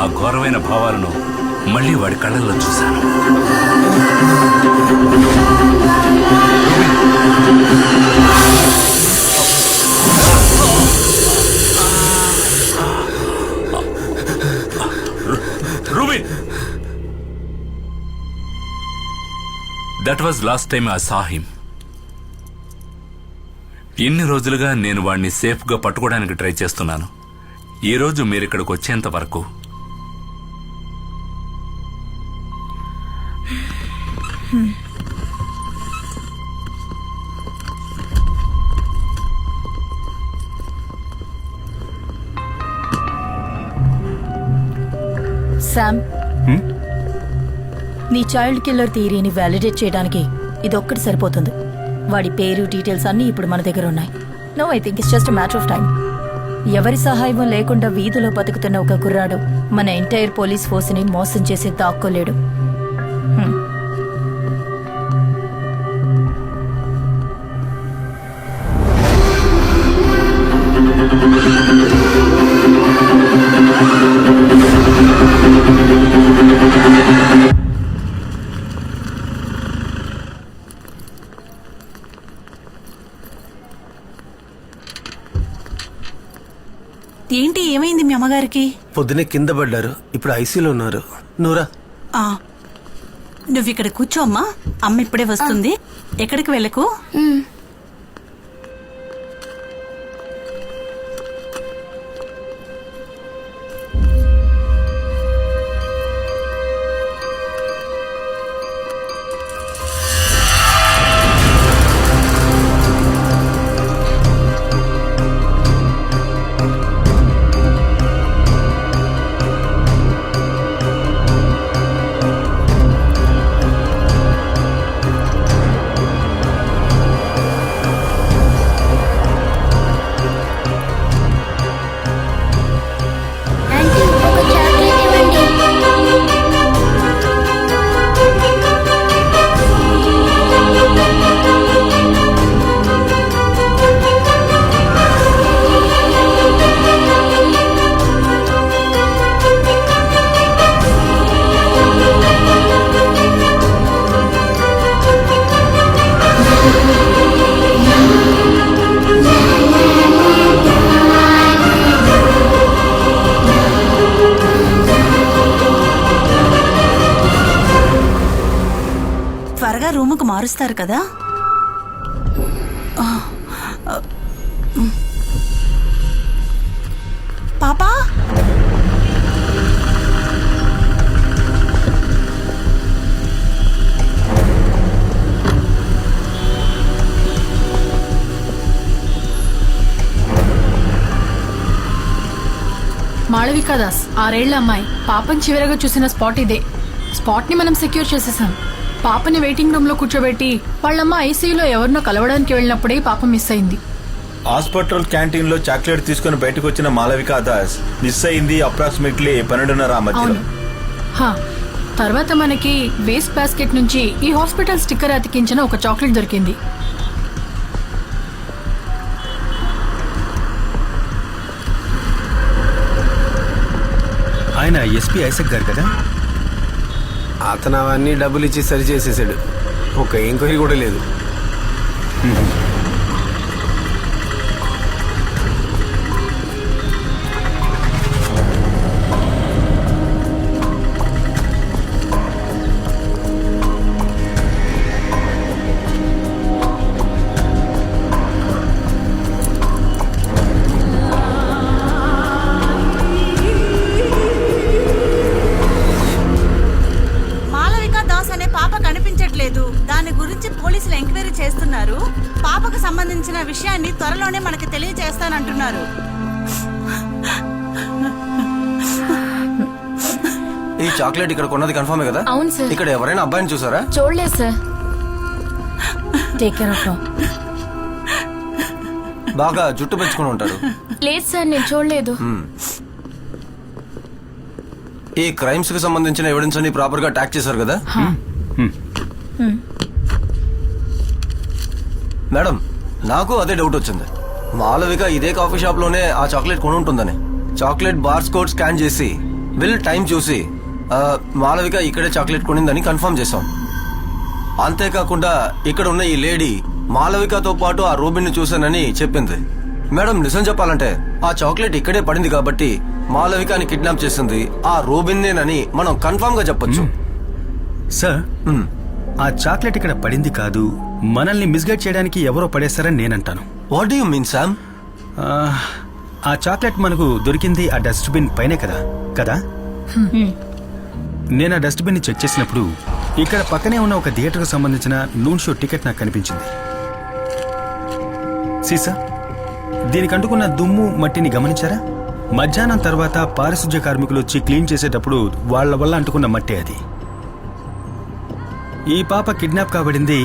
ఆ ఘోరమైన భావాలను మళ్ళీ వాడి కళ్ళల్లో చూశాను. దట్ వాజ్ లాస్ట్ టైం ఆ సాహిం ఇన్ని రోజులుగా నేను వాణ్ణి సేఫ్గా పట్టుకోవడానికి ట్రై చేస్తున్నాను. ఈరోజు మీరిక్కడికి వచ్చేంత వరకు శామ్ నీ చైల్డ్ కిల్లర్ థియరీని వ్యాలిడేట్ చేయడానికి ఇదొక్కటి సరిపోతుంది. వాడి పేరు డీటెయిల్స్ అన్నీ ఇప్పుడు మన దగ్గర ఉన్నాయి. No I think it's just matter of time ఎవరి సహాయం లేకుండా వీధిలో బతుకుతున్న ఒక కుర్రాడు మన ఎంటైర్ పోలీస్ ఫోర్స్ని మోసం చేసి దాక్కోలేడు. హ్మ్. ఏంటి అమ్మగారికి పొద్దునే కింద పడ్డారు. ఇప్పుడు ఐసీలో ఉన్నారు. నూరా? ఆ. నువ్వు ఇక్కడ కూర్చో అమ్మా. అమ్మ ఇప్పుడే వస్తుంది. ఎక్కడికి వెళ్ళకు? మారుస్తారు కదా? పాపా? మాళవికా దాస్ ఆరేళ్ళ అమ్మాయి. పాపం చివరగా చూసిన స్పాట్ ఇదే. స్పాట్ని మనం సెక్యూర్ చేసేసాం. పాపని వెయిటింగ్ రూమ్లో కూర్చోబెట్టి వాళ్ళమ్మ ఐసీయూలో ఎవరినో కలవడానికి వెళ్ళినప్పుడే పాప మిస్ అయింది. హాస్పిటల్ క్యాంటీన్లో చాక్లెట్ తీసుకుని బయటకు వచ్చిన మాలవిక దాస్ మిస్ అయింది అప్రాక్సిమేట్లీ పన్నెండున్నర మధ్యలో. హా తర్వాత మనకి వేస్ట్ బాస్కెట్ నుంచి ఈ హాస్పిటల్ స్టిక్కర్ అతికించిన ఒక చాక్లెట్ దొరికింది. ఆయన ఎస్పీ ఐసక్ గారు కదా? అతను అవన్నీ డబ్బులు ఇచ్చి సరి చేసేసాడు ఒక ఎంక్వైరీ కూడా లేదు. చేస్తున్నారు పాపకు సంబంధించిన విషయాన్ని త్వరలోనే మనకి తెలియజేస్తానంటున్నారు. ఈ చాక్లెట్ ఇక్కడ కొన్నది కన్ఫర్మే కదా? అవును సార్. ఇక్కడ ఎవరైనా అబ్బాయిని చూసారా? చూడలేదు సార్. టేక్ కేర్ ఆఫ్ బాగా జుట్టు పెంచుకుని ఉంటాడు లేదు సార్ నేను చూడలేదు. ఈ క్రైమ్స్కి సంబంధించిన ఎవిడెన్స్ అన్ని ప్రాపర్గా ట్యాక్ చేశారు కదా? మేడం నాకు అదే డౌట్ వచ్చింది. మాలవిక ఇదే కాఫీ షాప్లోనే ఆ చాక్లెట్ కొని ఉంటుందని చాక్లెట్ బార్స్ కోడ్ స్కాన్ చేసి బిల్ టైం చూసి మాలవిక ఇక్కడే చాక్లెట్ కొనిందని కన్ఫర్మ్ చేశాం. అంతేకాకుండా ఇక్కడ ఉన్న ఈ లేడీ మాలవికతో పాటు ఆ రూబిన్ని చూశానని చెప్పింది. మేడం నిజం చెప్పాలంటే ఆ చాక్లెట్ ఇక్కడే పడింది కాబట్టి మాలవికని కిడ్నాప్ చేసింది ఆ రూబిన్నేనని మనం కన్ఫర్మ్గా చెప్పొచ్చు. సార్. ఆ చాక్లెట్ ఇక్కడ పడింది కాదు. మనల్ని మిస్గైడ్ చేయడానికి ఎవరో పడేస్తారని నేనంటాను. వాట్ యూ మీన్ శామ్ ఆ, చాక్లెట్ మనకు దొరికింది ఆ డస్ట్బిన్ పైనే కదా? కదా? నేను ఆ డస్ట్బిన్ని చెక్ చేసినప్పుడు ఇక్కడ పక్కనే ఉన్న ఒక థియేటర్కు సంబంధించిన నూన్ షో టికెట్ నాకు కనిపించింది. సీసా దీనికి అంటుకున్న దుమ్ము మట్టిని గమనించారా? మధ్యాహ్నం తర్వాత పారిశుధ్య కార్మికులు వచ్చి క్లీన్ చేసేటప్పుడు వాళ్ళ వల్ల అంటుకున్న మట్టి అది. ఈ పాప కిడ్నాప్ కాబడింది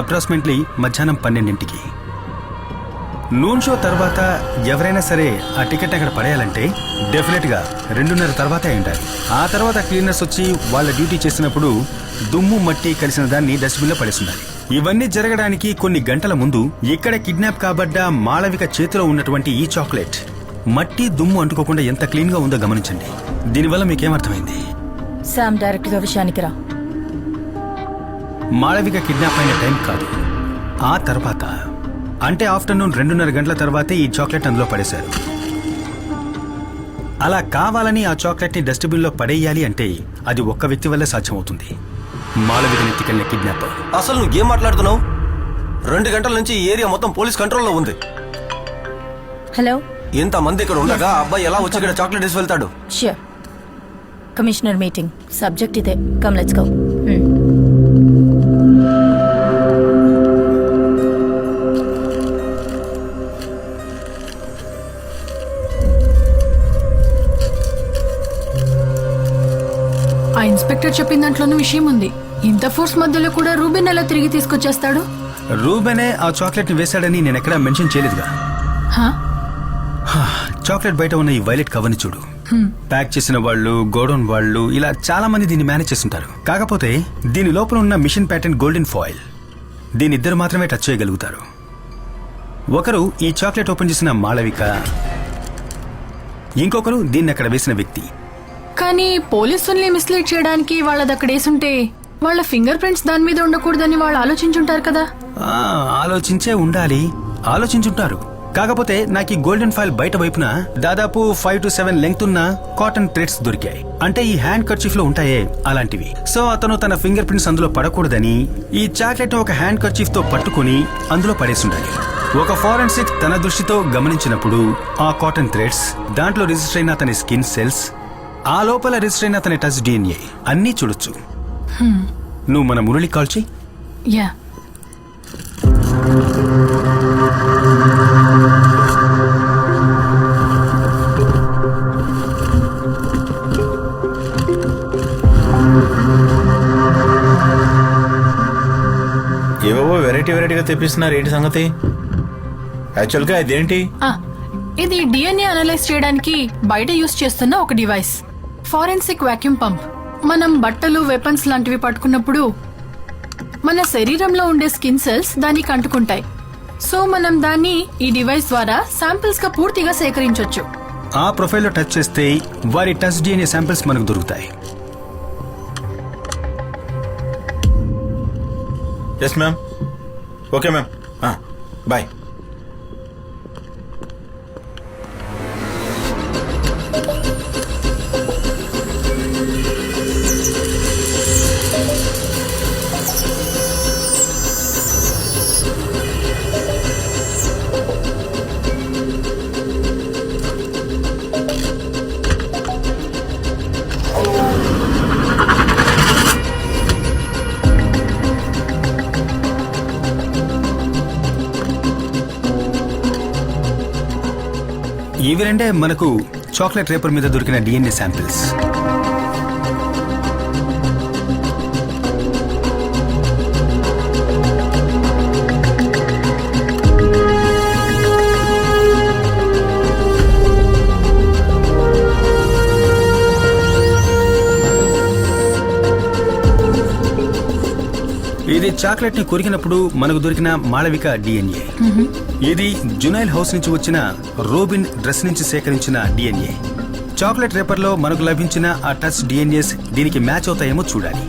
అప్రాక్సిమేట్లీ మధ్యాహ్నం పన్నెండింటికి. నూన్ షో తర్వాత ఎవరైనా సరే ఆ టికెట్ అక్కడ పడేయాలంటే డెఫినెట్గా రెండున్నర తర్వాత అయి ఉండాలి ఆ తర్వాత క్లీనర్స్ వచ్చి వాళ్ళ డ్యూటీ చేసినప్పుడు దుమ్ము మట్టి కలిసిన దాన్ని డస్ట్బిన్లో పడేస్తున్నారు. ఇవన్నీ జరగడానికి కొన్ని గంటల ముందు ఇక్కడ కిడ్నాప్ కాబడ్డ మాళవిక చేతిలో ఉన్నటువంటి ఈ చాక్లెట్. మట్టి దుమ్ము అంటుకోకుండా ఎంత క్లీన్గా ఉందో గమనించండి. దీనివల్ల మీకేమర్థమైంది శామ్ డైరెక్ట్గా విషయానికి రా. మాళవిక కిడ్నాప్ అయిన టైం కాదు. ఆ తర్వాత అంటే ఆఫ్టర్నూన్ రెండున్నర గంటల తర్వాతే ఈ చాక్లెట్ అందులో పడేశారు. అలా కావాలని ఆ చాక్లెట్ని డస్ట్బిన్లో పడేయాలి అంటే అది ఒక్క వ్యక్తి వల్లే సాధ్యమవుతుంది. మాళవికని ఎత్తికెళ్ళిన కిడ్నాపర్ అసలు నువ్వు ఏం మాట్లాడుతున్నావు? రెండు గంటల నుంచి ఈ ఏరియా మొత్తం పోలీస్ కంట్రోల్లో ఉంది. హలో? ఇంతమంది ఇక్కడ ఉండగా అబ్బాయి ఎలా వచ్చి ఇక్కడ చాక్లెట్ వేసి వెళ్తాడు? కమిషనర్ మీటింగ్ సబ్జెక్ట్ ఇదే. కమ్ లెట్స్ గో ఇన్స్పెక్టర్ చెప్పిన దాంట్లోనూ విషయం ఉంది. ఇంత ఫోర్స్ మధ్యలో కూడా రూబిన్ ఎలా తిరిగి తీసుకొచ్చేస్తాడు? రూబెనే ఆ చాక్లెట్ని వేశాడని నేను ఎక్కడా మెన్షన్ చేయలేదుగా? చాక్లెట్ బయట ఉన్న ఈ వైలెట్ కవర్ని చూడు. ప్యాక్ చేసిన వాళ్ళు గోడౌన్ వాళ్ళు ఇలా చాలా మంది దీన్ని మేనేజ్ చేస్తుంటారు. కాకపోతే దీని లోపల ఉన్న మిషన్ ప్యాటర్న్ గోల్డెన్ ఫాయిల్. దీని ఇద్దరు మాత్రమే టచ్ చేయగలుగుతారు. ఒకరు ఈ చాక్లెట్ ఓపెన్ చేసిన మాళవిక ఇంకొకరు దీన్ని అక్కడ వేసిన వ్యక్తి. కానీ పోలీసుల్ని మిస్లీడ్ చేయడానికి వాళ్ళది అక్కడ వేసుంటే వాళ్ళ ఫింగర్ ప్రింట్స్ దాని మీద ఉండకూడదని వాళ్ళు ఆలోచించుంటారు కదా. ఆ, ఆలోచించే ఉండాలి. ఆలోచించుంటారు. కాకపోతే నాకు ఈ గోల్డెన్ ఫైల్ బయట వైపున దాదాపు ఫైవ్ టు సెవెన్ లెంగ్త్ ఉన్న కాటన్ థ్రెడ్స్ దొరికాయి. అంటే ఈ హ్యాండ్ కర్చీఫ్లో ఉంటాయే అలాంటివి. సో అతను తన ఫింగర్ ప్రింట్స్ అందులో పడకూడదని ఈ చాక్లెట్ ఒక హ్యాండ్ కర్చీఫ్తో పట్టుకుని అందులో పడేసి ఉండాలి ఒక ఫారెన్సిక్ తన దృష్టితో గమనించినప్పుడు ఆ కాటన్ థ్రెడ్స్ దాంట్లో రిజిస్టర్ అయిన అతని స్కిన్ సెల్స్ ఆ లోపల రిజిస్టర్ అయిన అతని టచ్ డిఎన్ఏ అన్నీ చూడొచ్చు. నువ్వు మన మురళి కాల్ చెయ్యి. యా. ఏవేవో వెరైటీ వెరైటీగా తెప్పిస్తున్నారు. ఏంటి సంగతి? యాక్చువల్గా ఇదేంటి? ఆ, ఇది డిఎన్ఏ అనలైజ్ చేయడానికి బయట యూస్ చేస్తున్న ఒక డివైస్. Forensic vacuum pump. మనం బట్టలు వెపన్స్ లాంటివి పట్టుకున్నప్పుడు మన శరీరంలో ఉండే స్కిన్ సెల్స్ దానికి అంటుకుంటాయి సో మనం దాన్ని ఈ డివైస్ ద్వారా శాంపిల్స్గా పూర్తిగా సేకరించొచ్చు. ఆ ప్రొఫైల్లో టచ్ చేస్తే వారి టచ్ డిఎన్ఏ శాంపిల్స్ మనకు దొరుకుతాయి. Yes ma'am okay ma'am bye ఇవి రెండే మనకు చాక్లెట్ రేపర్ మీద దొరికిన డిఎన్ఏ శాంపిల్స్ చాక్లెట్ని కొరికినప్పుడు మనకు దొరికిన మాళవిక డిఎన్ఏ ఇది జునైల్ హౌస్ నుంచి వచ్చిన రోబిన్ డ్రెస్ నుంచి సేకరించిన డిఎన్ఏ చాక్లెట్ రేపర్లో మనకు లభించిన ఆ టచ్ డిఎన్ఏస్ దీనికి మ్యాచ్ అవుతాయేమో చూడాలి.